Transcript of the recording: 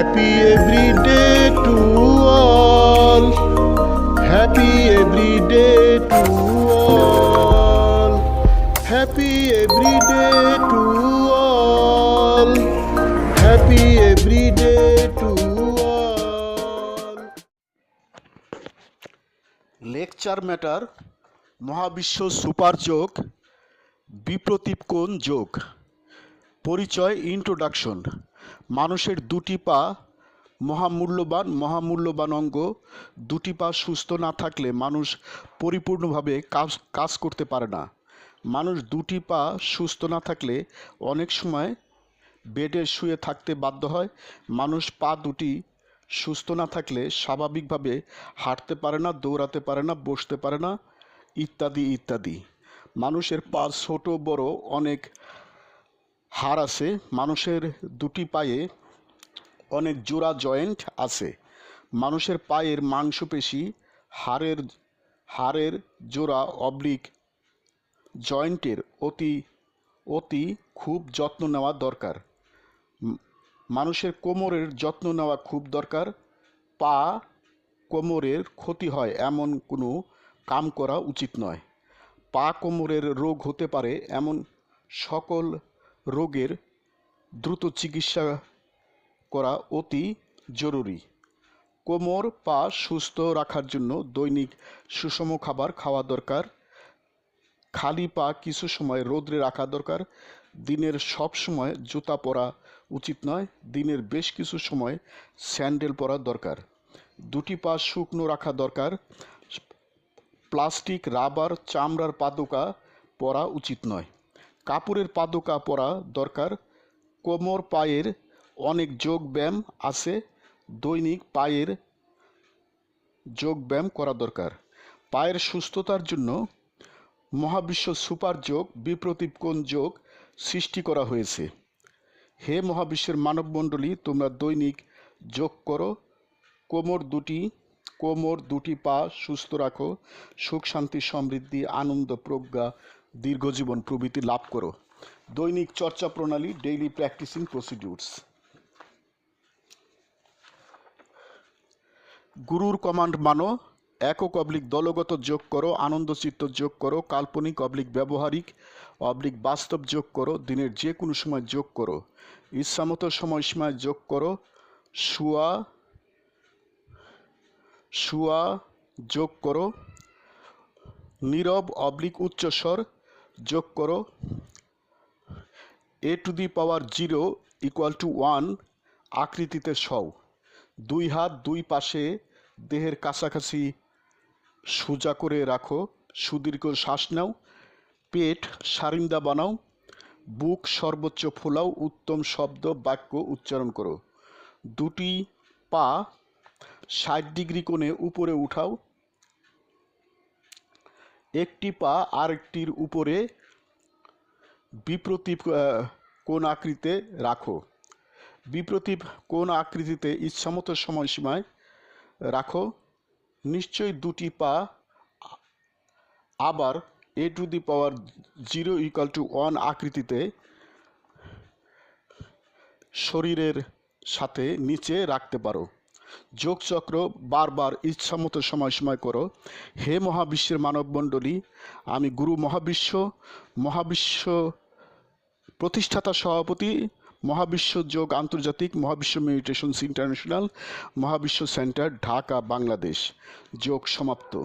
Happy every day to all. Happy every day to all. Happy every day to all. Happy every day to all. Lecture matter মহাবিশ্ব super যোগ বিপ্রতীপ কোণ যোগ পরিচয় introduction মানুষের দুটি পা মহামূল্যবান মহামূল্যবান অঙ্গ। দুটি পা সুস্থ না থাকলে মানুষ পরিপূর্ণভাবে কাজ কাজ করতে পারে না। মানুষ দুটি পা সুস্থ না থাকলে অনেক সময় বেডে শুয়ে থাকতে বাধ্য হয়। মানুষ পা দুটি সুস্থ না থাকলে স্বাভাবিকভাবে হাঁটতে পারে না, দৌড়াতে পারে না, বসতে পারে না, ইত্যাদি ইত্যাদি। মানুষের পা ছোট, বড়, অনেক হাড় আছে। মানুষের দুটি পায়ে অনেক জোড়া জয়েন্ট আছে। মানুষের পায়ের মাংসপেশি হাড়ের হাড়ের জোড়া অবলিক জয়েন্টের অতি অতি খুব যত্ন নেওয়া দরকার। মানুষের কোমরের যত্ন নেওয়া খুব দরকার। পা কোমরের ক্ষতি হয় এমন কোনো কাম করা উচিত নয়। পা কোমরের রোগ হতে পারে এমন সকল রোগের দ্রুত চিকিৎসা করা অতি জরুরি। কোমর, পা সুস্থ রাখার জন্য দৈনিক সুষম খাবার খাওয়া দরকার। খালি পা কিছু সময় রোদ্রে রাখা দরকার। দিনের সব সময় জুতা পরা উচিত নয়। দিনের বেশ কিছু সময় স্যান্ডেল পরা দরকার। দুটি পা শুকনো রাখা দরকার। প্লাস্টিক, রাবার, চামড়ার পাদুকা পরা উচিত নয়। কাপড়ের পাদুকা পরা দরকার। কোমর পায়ের অনেক যোগ ব্যায়াম আছে, দৈনিক পায়ের যোগ ব্যায়াম করা দরকার। পায়ের সুস্থতার জন্য মহাবিশ্ব সুপার যোগ, বিপ্রতীপ কোণ যোগ সৃষ্টি করা হয়েছে। হে মহাবিশ্বের মানবমণ্ডলী, তোমরা দৈনিক যোগ করো। কোমর দুটি কোমর দুটি পা সুস্থ রাখো, সুখ, শান্তি, সমৃদ্ধি, আনন্দ, প্রজ্ঞা, দীর্ঘজীবন প্রভৃতি লাভ করো। দৈনিক চর্চা প্রণালী ডেইলি প্র্যাকটিসিং প্রসিডিউরস গুরুর কমান্ড মানো, একক অবলিক দলগত যোগ করো আনন্দচিত্ত যোগ করো, কাল্পনিক অবলিক ব্যবহারিক অবলিক বাস্তব যোগ করো, দিনের যে কোনো সময় যোগ করো। ইচ্ছামতো সময়সীমায় যোগ করো, শুয়া শুয়া যোগ করো। নীরব অবলিক উচ্চস্বর যোগ করো। A to the power zero equal to one আকৃতিতে সও। দুই হাত দুই পাশে দেহের কাছাকাছি সোজা করে রাখো। সুদীর্ঘ শ্বাস নাও। পেট সারিন্দা বানাও। বুক সর্বোচ্চ ফোলাও। উত্তম শব্দ বাক্য উচ্চারণ করো। দুটি পা ষাট ডিগ্রি কোণে উপরে উঠাও। একটি পা আরেকটির উপরে বিপ্রতীপ কোন আকৃতিতে রাখো। বিপ্রতীপ কোন আকৃতিতে ইচ্ছামতো সময়সীমায় রাখো। নিশ্চয়ই দুটি পা আবার A to the power zero equal to one আকৃতিতে শরীরের সাথে নিচে রাখতে পারো। যোগচক্র বারবার ইচ্ছামতো সময় সময় করো। হে মহাবিশ্বের মানবমণ্ডলী, আমি গুরু মহাবিশ্ব মহাবিশ্ব প্রতিষ্ঠাতা সভাপতি, মহাবিশ্ব যোগ আন্তর্জাতিক, মহাবিশ্ব মেডিটেশনস ইন্টারন্যাশনাল, মহাবিশ্ব সেন্টার, ঢাকা, বাংলাদেশ। যোগ সমাপ্ত।